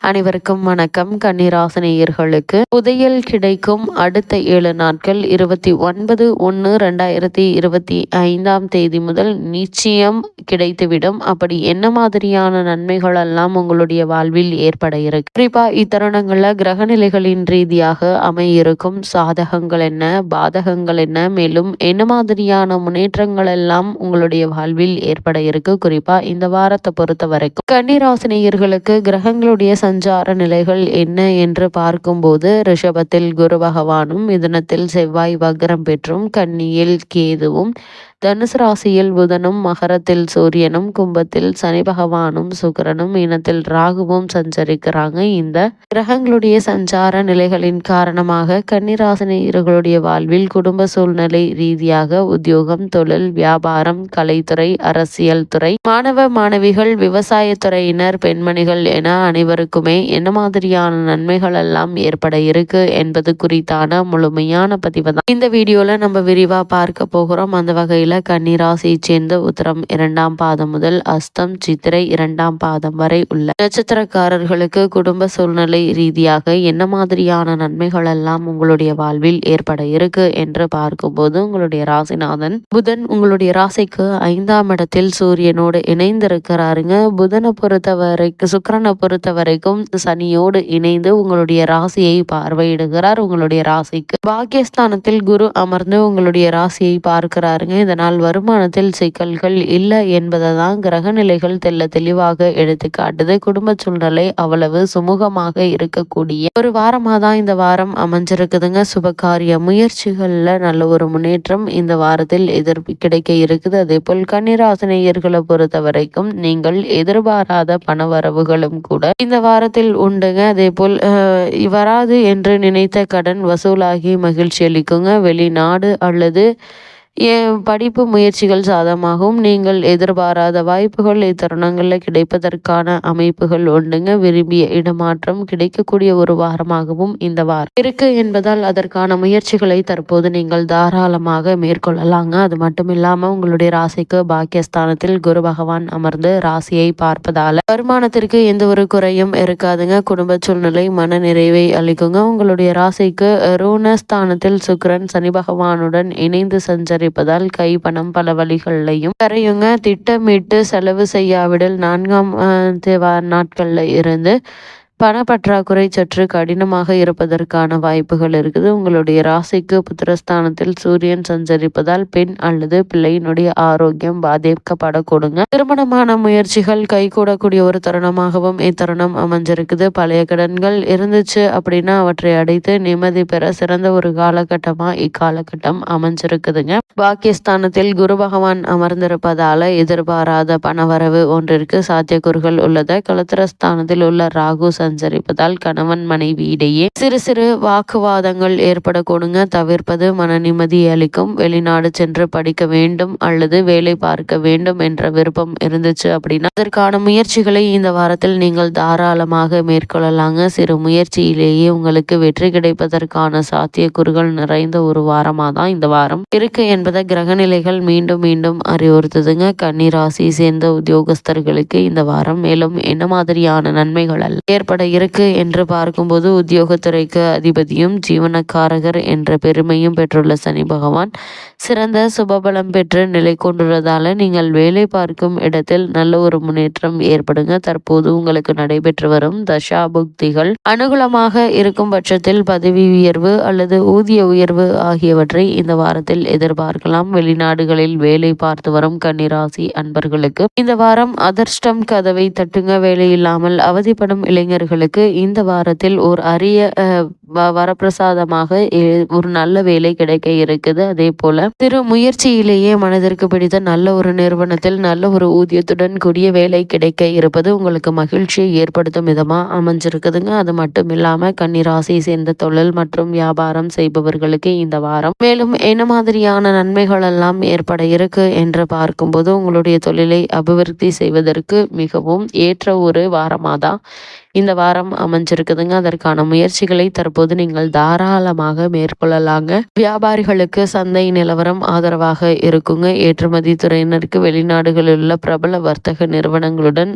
அனைவருக்கும் வணக்கம். கன்னிராசனேயர்களுக்கு புதையல் கிடைக்கும் அடுத்த ஏழு நாட்கள் இருபத்தி ஒன்பது ஒன்று ரெண்டாயிரத்தி இருபத்தி ஐந்தாம் தேதி முதல் நிச்சயம் கிடைத்துவிடும். அப்படி என்ன மாதிரியான நன்மைகள் எல்லாம் உங்களுடைய வாழ்வில் ஏற்பட இருக்கு? குறிப்பா இத்தருணங்கள்ல கிரகநிலைகளின் ரீதியாக அமையிருக்கும் சாதகங்கள் என்ன பாதகங்கள் என்ன மேலும் என்ன மாதிரியான முன்னேற்றங்கள் எல்லாம் உங்களுடைய வாழ்வில் ஏற்பட இருக்கு? குறிப்பா இந்த வாரத்தை பொறுத்த வரைக்கும் கன்னிராசினியர்களுக்கு கிரகங்களுடைய சஞ்சார நிலைகள் என்ன என்று பார்க்கும்போது ரிஷபத்தில் குரு பகவானும் மிதுனத்தில் செவ்வாய் வக்ரம் பெற்றும் கன்னியில் கேதுவும் தனுசு ராசியில் புதனும் மகரத்தில் சூரியனும் கும்பத்தில் சனி பகவானும் சுக்கரனும் இனத்தில் ராகுவும் சஞ்சரிக்கிறாங்க. இந்த கிரகங்களுடைய சஞ்சார நிலைகளின் காரணமாக கன்னிராசினியர்களுடைய வாழ்வில் குடும்ப சூழ்நிலை ரீதியாக உத்தியோகம் தொழில் வியாபாரம் கலைத்துறை அரசியல் துறை மாணவ மாணவிகள் விவசாயத்துறையினர் பெண்மணிகள் என அனைவருக்குமே என்ன மாதிரியான நன்மைகள் எல்லாம் ஏற்பட இருக்கு என்பது குறித்தான முழுமையான பதிவு தான் இந்த வீடியோல நம்ம விரிவா பார்க்க போகிறோம். அந்த வகையில் ராசியில கன்னிராசியை சேர்ந்த உத்தரம் இரண்டாம் பாதம் முதல் அஸ்தம் சித்திரை இரண்டாம் பாதம் வரை உள்ள நட்சத்திரக்காரர்களுக்கு குடும்ப சூழ்நிலை ரீதியாக என்ன மாதிரியான நன்மைகள் எல்லாம் உங்களுடைய வாழ்வில் ஏற்பட இருக்கு என்று பார்க்கும்போது உங்களுடைய ராசிநாதன் புதன் உங்களுடைய ராசிக்கு ஐந்தாம் இடத்தில் சூரியனோடு இணைந்திருக்கிறாருங்க. புதனை பொறுத்த வரைக்கும் சுக்கரனை பொறுத்த வரைக்கும் சனியோடு இணைந்து உங்களுடைய ராசியை பார்வையிடுகிறார். உங்களுடைய ராசிக்கு பாக்கியஸ்தானத்தில் குரு அமர்ந்து உங்களுடைய ராசியை பார்க்கிறாருங்க. இதன் இதனால் வருமானத்தில் சிக்கல்கள் இல்லை என்பதை தான் கிரக நிலைகள் தெல்ல தெளிவாக எடுத்து காட்டுது. குடும்ப சூழ்நிலை அவ்வளவு சுமூகமாக இருக்கக்கூடிய ஒரு வாரமாக தான் இந்த வாரம் அமைஞ்சிருக்குதுங்க. சுபகாரிய முயற்சிகளில் நல்ல ஒரு முன்னேற்றம் இந்த வாரத்தில் எதிர்ப்பு கிடைக்க இருக்குது. அதே போல் கன்னிராசினியர்களை பொறுத்த வரைக்கும் நீங்கள் எதிர்பாராத பண வரவுகளும் கூட இந்த வாரத்தில் உண்டுங்க. அதே போல் வராது என்று நினைத்த கடன் வசூலாகி மகிழ்ச்சி அளிக்குங்க. வெளிநாடு அல்லது படிப்பு முயற்சிகள் சாதமாகவும் நீங்கள் எதிர்பாராத வாய்ப்புகள் இத்தருணங்களில் கிடைப்பதற்கான அமைப்புகள் உண்டுங்க விரும்பிய இடமாற்றம் கிடைக்கக்கூடிய ஒரு வாரமாகவும் இந்த வாரம் இருக்கு என்பதால் அதற்கான முயற்சிகளை தற்போது நீங்கள் தாராளமாக மேற்கொள்ளலாங்க. அது மட்டும் இல்லாம உங்களுடைய ராசிக்கு பாக்கியஸ்தானத்தில் குரு பகவான் அமர்ந்து ராசியை பார்ப்பதால வருமானத்திற்கு எந்த ஒரு குறையும் இருக்காதுங்க. குடும்ப சூழ்நிலை மன நிறைவை அளிக்குங்க. உங்களுடைய ராசிக்கு ருணஸ்தானத்தில் சுக்கரன் சனி பகவானுடன் இணைந்து சஞ்சரி இருப்பதால் கை பணம் பல வழிகள்லையும் கரையுங்க. திட்டமிட்டு செலவு செய்யாவிடல் நான்காம் நாட்கள்ல இருந்து பணப்பற்றாக்குறை சற்று கடினமாக இருப்பதற்கான வாய்ப்புகள் இருக்குது. உங்களுடைய ராசிக்கு புத்திரஸ்தானத்தில் சூரியன் சஞ்சரிப்பதால் பெண் அல்லது பிள்ளையினுடைய ஆரோக்கியம் பாதிக்கப்படக்கூடுங்க. திருமணமான முயற்சிகள் கைகூடக்கூடிய ஒரு தருணமாகவும் இத்தருணம் அமைஞ்சிருக்குது. பழைய கடன்கள் இருந்துச்சு அப்படின்னா அவற்றை அடைத்து நிம்மதி பெற சிறந்த ஒரு காலகட்டமா இக்காலகட்டம் அமைஞ்சிருக்குதுங்க. பாக்கியஸ்தானத்தில் குரு பகவான் அமர்ந்திருப்பதால எதிர்பாராத பணவரவு ஒன்றிற்கு சாத்தியக்கூறுகள் உள்ளது. கலத்திரஸ்தானத்தில் உள்ள ராகு சஞ்சரிப்பதால் கணவன் மனைவி இடையே சிறு சிறு வாக்குவாதங்கள் ஏற்படக்கூடுங்க. தவிர்ப்பது மன நிம்மதி அளிக்கும். வெளிநாடு சென்று படிக்க வேண்டும் அல்லது வேலை பார்க்க வேண்டும் என்ற விருப்பம் இருந்துச்சு அப்படின்னா அதற்கான முயற்சிகளை இந்த வாரத்தில் நீங்கள் தாராளமாக மேற்கொள்ளலாங்க. சிறு முயற்சியிலேயே உங்களுக்கு வெற்றி கிடைப்பதற்கான சாத்தியக்கூறுகள் நிறைந்த ஒரு வாரமாக தான் இந்த வாரம் இருக்கு என்பதை கிரகநிலைகள் மீண்டும் மீண்டும் அறிவுறுத்துதுங்க. கன்னிராசி சேர்ந்த உத்தியோகஸ்தர்களுக்கு இந்த வாரம் மேலும் என்ன மாதிரியான நன்மைகள் ஏற்பட ஏற்பட இருக்கு என்று பார்க்கும்போது உத்தியோகத்துறைக்கு அதிபதியும் ஜீவனக்காரகர் என்ற பெருமையும் பெற்றுள்ள சனி பகவான் சிறந்த சுபபலம் பெற்று நிலை கொண்டுள்ளதால நீங்கள் வேலை பார்க்கும் இடத்தில் நல்ல ஒரு முன்னேற்றம் ஏற்படுங்க. தற்போது உங்களுக்கு நடைபெற்று வரும் தசாபுக்திகள் அனுகூலமாக இருக்கும் பட்சத்தில் பதவி உயர்வு அல்லது ஊதிய உயர்வு ஆகியவற்றை இந்த வாரத்தில் எதிர்பார்க்கலாம். வெளிநாடுகளில் வேலை பார்த்து வரும் கன்னிராசி அன்பர்களுக்கு இந்த வாரம் அதிர்ஷ்டம் கதவை தட்டுங்க. வேலை இல்லாமல் அவதிப்படும் இளைஞர்கள் மாணவர்களுக்கு இந்த வாரத்தில் ஒரு அரிய வரப்பிரசாதமாக ஒரு நல்ல வேலை கிடைக்க இருக்குது. அதே போல திரு முயற்சியிலேயே மனதிற்கு பிடித்த நல்ல ஒரு நிறுவனத்தில் நல்ல ஒரு ஊதியத்துடன் கூடிய வேலை கிடைக்க இருப்பது உங்களுக்கு மகிழ்ச்சியை ஏற்படுத்தும் விதமா அமைஞ்சிருக்குதுங்க. அது மட்டும் இல்லாம கன்னிராசியை சேர்ந்த தொழில் மற்றும் வியாபாரம் செய்பவர்களுக்கு இந்த வாரம் மேலும் என்ன மாதிரியான நன்மைகள் எல்லாம் ஏற்பட இருக்கு என்று பார்க்கும்போது உங்களுடைய தொழிலை அபிவிருத்தி செய்வதற்கு மிகவும் ஏற்ற ஒரு வாரமாதான் இந்த வாரம் அமைஞ்சிருக்குதுங்க. அதற்கான முயற்சிகளை தற்போது நீங்கள் தாராளமாக மேற்கொள்ளலாங்க. வியாபாரிகளுக்கு சந்தை நிலவரம் ஆதரவாக இருக்குங்க. ஏற்றுமதி துறையினருக்கு வெளிநாடுகளில் உள்ள பிரபல வர்த்தக நிறுவனங்களுடன்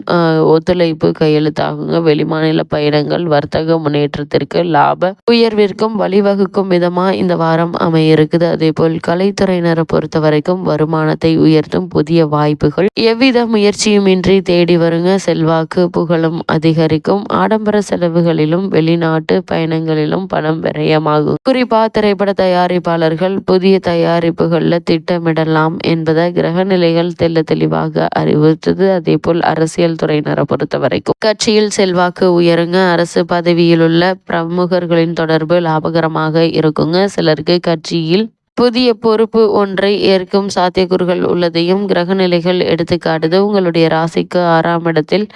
ஒத்துழைப்பு கையெழுத்தாகுங்க. வெளிமாநில பயணங்கள் வர்த்தக முன்னேற்றத்திற்கு லாப உயர்விற்கும் வழிவகுக்கும் விதமா இந்த வாரம் அமைய இருக்குது அதே போல் கலைத்துறையினரை பொறுத்த வரைக்கும் வருமானத்தை உயர்த்தும் புதிய வாய்ப்புகள் எவ்வித முயற்சியுமின்றி தேடி வருங்க. செல்வாக்கு புகழும் அதிகரிக்கும். ஆடம்பர செலவுகளிலும் வெளிநாட்டு பயணங்களிலும் பணம் விரயமாகும். குறிப்பா திரைப்பட தயாரிப்பாளர்கள் புதிய தயாரிப்புகளில் திட்டமிடலாம் என்பதை கிரக நிலைகள் தெல்ல தெளிவாக அறிவுறுத்தது. அதே போல் அரசியல் துறையினரை பொறுத்த வரைக்கும் கட்சியில் செல்வாக்கு உயருங்க. அரசு பதவியில் உள்ள பிரமுகர்களின் தொடர்பு லாபகரமாக இருக்குங்க. சிலருக்கு கட்சியில் புதிய பொறுப்பு ஒன்றை ஏற்கும் சாத்தியக்கூறுகள் உள்ளதையும் கிரக நிலைகள் எடுத்துக்காட்டுது. உங்களுடைய ராசிக்கு ஆறாம் இடத்தில்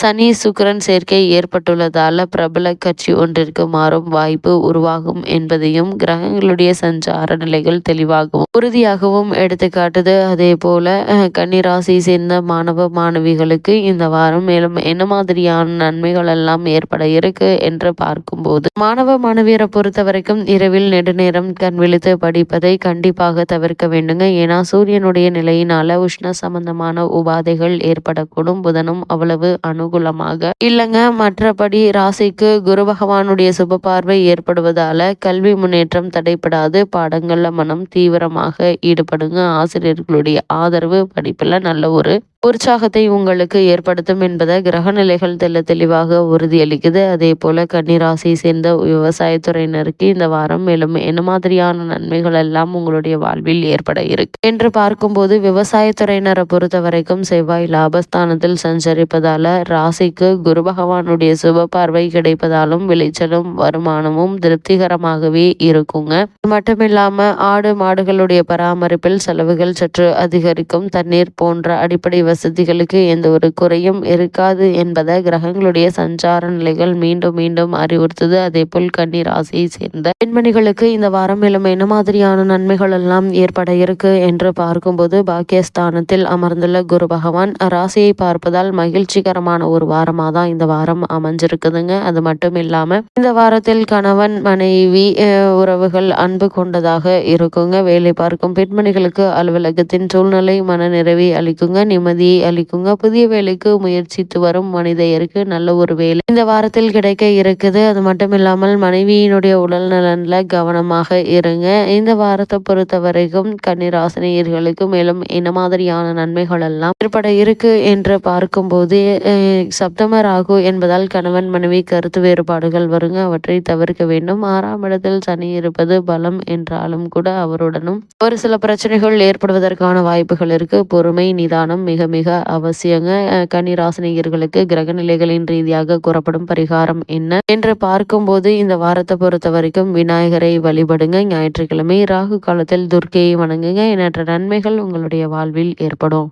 சனி சுக்கரன் சேர்க்கை ஏற்பட்டுள்ளதால பிரபல கட்சி ஒன்றிற்கு மாறும் வாய்ப்பு உருவாகும் என்பதையும் கிரகங்களுடைய சஞ்சார நிலைகள் தெளிவாகவும் உறுதியாகவும் எடுத்துக்காட்டுது. அதே போல கன்னிராசி சேர்ந்த மாணவ மாணவிகளுக்கு இந்த வாரம் மேலும் என்ன மாதிரியான நன்மைகள் எல்லாம் ஏற்பட இருக்கு என்று பார்க்கும்போது மாணவ மாணவியரை பொறுத்த வரைக்கும் இரவில் நெடுநேரம் கண் விழித்து படிப்பது கண்டிப்பாக தவிர்க்க வேண்டுங்க. ஏன்னா சூரியனுடைய நிலையினால உஷ்ண சம்பந்தமான உபாதைகள் ஏற்படக்கூடும். புதனும் அவ்வளவு அனுகூலமாக இல்லைங்க. மற்றபடி ராசிக்கு குரு பகவானுடைய சுப பார்வை ஏற்படுவதால கல்வி முன்னேற்றம் தடைப்படாது பாடங்கள்ல மனம் தீவிரமாக ஈடுபடுங்க. ஆசிரியர்களுடைய ஆதரவு படிப்புல நல்ல ஒரு உற்சாகத்தை உங்களுக்கு ஏற்படுத்தும் என்பதை கிரகநிலைகள் தெல்ல தெளிவாக உறுதியளிக்குது. அதே போல கன்னிராசியை சேர்ந்த விவசாயத்துறையினருக்கு இந்த வாரம் மேலும் என்ன மாதிரியான நன்மைகள் எல்லாம் உங்களுடைய வாழ்வில் ஏற்பட இருக்கு என்று பார்க்கும்போது விவசாயத்துறையினரை பொறுத்த வரைக்கும் செவ்வாய் லாபஸ்தானத்தில் சஞ்சரிப்பதால ராசிக்கு குரு பகவானுடைய சுப பார்வை கிடைப்பதாலும் விளைச்சலும் வருமானமும் திருப்திகரமாகவே இருக்குங்க. மட்டுமில்லாம ஆடு மாடுகளுடைய பராமரிப்பில் செலவுகள் சற்று அதிகரிக்கும். தண்ணீர் போன்ற அடிப்படை வசதிகளுக்கு எந்த ஒரு குறையும் இருக்காது என்பதை கிரகங்களுடைய சஞ்சார நிலைகள் மீண்டும் மீண்டும் அறிவுறுத்துது. அதே போல் கன்னி ராசியை சேர்ந்த பெண்மணிகளுக்கு இந்த வாரம் மேலும் என்ன மாதிரியான நன்மைகள் எல்லாம் ஏற்பட இருக்கு என்று பார்க்கும்போது பாக்கியஸ்தானத்தில் அமர்ந்துள்ள குரு பகவான் ராசியை பார்ப்பதால் மகிழ்ச்சிகரமான ஒரு வாரமாக தான் இந்த வாரம் அமைஞ்சிருக்குதுங்க. அது மட்டும் இல்லாம இந்த வாரத்தில் கணவன் மனைவி உறவுகள் அன்பு கொண்டதாக இருக்குங்க. வேலை பார்க்கும் பெண்மணிகளுக்கு அலுவலகத்தின் சூழ்நிலை மன நிறைவை அளிக்குங்க. நிம்மதி நிம்மதியை அளிக்குங்க. புதிய வேலைக்கு முயற்சித்து வரும் மனிதருக்கு நல்ல ஒரு வேலை இந்த வாரத்தில் கிடைக்க இருக்குது. அது மட்டும் இல்லாமல் மனைவியினுடைய உடல் நலன்ல கவனமாக இருங்க. இந்த வாரத்தை பொறுத்த வரைக்கும் கன்னிராசினியர்களுக்கு மேலும் என்ன மாதிரியான நன்மைகள் எல்லாம் ஏற்பட இருக்கு என்று பார்க்கும்போது சப்தமர் ஆகும் என்பதால் கணவன் மனைவி கருத்து வேறுபாடுகள் வருங்க. அவற்றை தவிர்க்க வேண்டும். ஆறாம் இடத்தில் சனி இருப்பது பலம் என்றாலும் கூட அவருடனும் ஒரு சில பிரச்சனைகள் ஏற்படுவதற்கான வாய்ப்புகள் இருக்கு. பொறுமை நிதானம் மிக மிக அவசியங்க. கன்னிராசினியர்களுக்கு கிரக நிலைகளின் ரீதியாக கூறப்படும் பரிகாரம் என்ன என்று பார்க்கும்போது இந்த வாரத்தை பொறுத்த வரைக்கும் விநாயகரை வழிபடுங்க. ஞாயிற்றுக்கிழமை ராகு காலத்தில் துர்க்கையை வணங்குங்க. எண்ணற்ற நன்மைகள் உங்களுடைய வாழ்வில் ஏற்படும்.